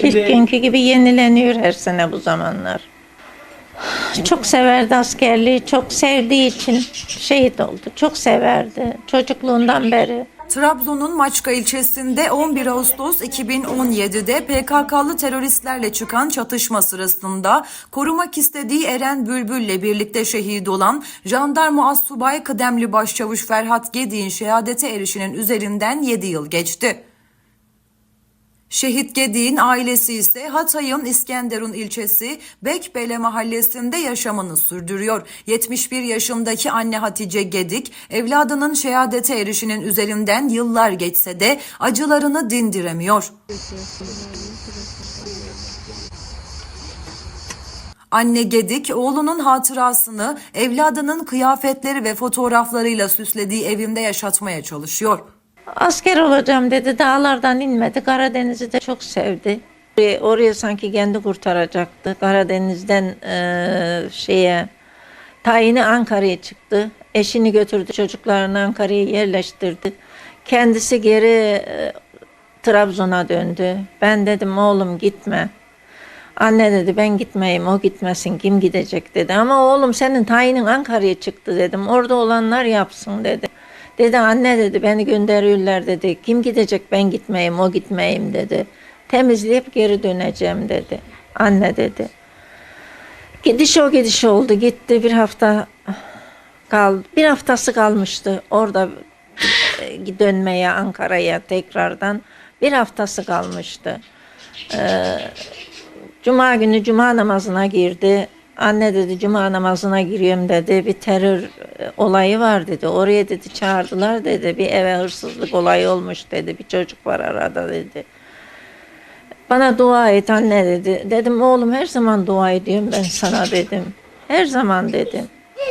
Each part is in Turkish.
Şimdi- İlk günkü gibi yenileniyor her sene bu zamanlar. Çok severdi askerliği, çok sevdiği için şehit oldu. Çok severdi çocukluğundan beri. Trabzon'un Maçka ilçesinde 11 Ağustos 2017'de PKK'lı teröristlerle çıkan çatışma sırasında korumak istediği Eren Bülbül'le birlikte şehit olan jandarma assubay kıdemli başçavuş Ferhat Gedik'in şehadete erişinin üzerinden 7 yıl geçti. Şehit Gedik'in ailesi ise Hatay'ın İskenderun ilçesi Bekbele mahallesinde yaşamını sürdürüyor. 71 yaşındaki anne Hatice Gedik, evladının şehadete erişinin üzerinden yıllar geçse de acılarını dindiremiyor. Anne Gedik oğlunun hatırasını evladının kıyafetleri ve fotoğraflarıyla süslediği evinde yaşatmaya çalışıyor. Asker olacağım dedi. Dağlardan inmedi. Karadeniz'i de çok sevdi. Oraya, oraya sanki kendi kurtaracaktı. Karadeniz'den eee, şeye tayini Ankara'ya çıktı. Eşini götürdü. Çocuklarını Ankara'ya yerleştirdi. Kendisi geri eee, Trabzon'a döndü. Ben dedim oğlum gitme. Anne dedi ben gitmeyeyim o gitmesin kim gidecek dedi. Ama oğlum senin tayinin Ankara'ya çıktı dedim. Orada olanlar yapsın dedi. Dedi anne dedi beni gönderiyorlar dedi. Kim gidecek ben gitmeyeyim o gitmeyeyim dedi. Temizleyip geri döneceğim dedi. Anne dedi. Gidiş o gidiş oldu gitti bir hafta kaldı. Bir haftası kalmıştı orada e, dönmeye Ankara'ya tekrardan. Bir haftası kalmıştı. Cuma günü cuma namazına girdi. Anne dedi cuma namazına giriyorum dedi. Bir terör olayı var dedi. Oraya dedi çağırdılar dedi. Bir eve hırsızlık olayı olmuş dedi. Bir çocuk var arada dedi. Bana dua et anne dedi. Dedim oğlum her zaman dua ediyorum ben sana dedim. Her zaman dedim.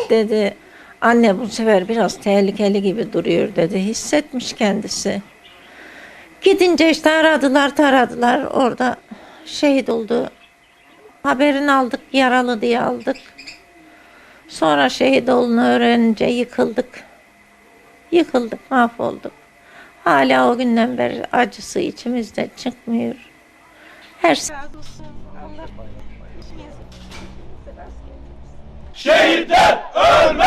Dedi anne bu sefer biraz tehlikeli gibi duruyor dedi. Hissetmiş kendisi. Gidince işte aradılar taradılar orada şehit oldu. Haberini aldık yaralı diye aldık. Sonra şehit olduğunu öğrenince yıkıldık. Yıkıldık mahvolduk. Hala o günden beri acısı içimizde çıkmıyor. Her Şehitler ölmez.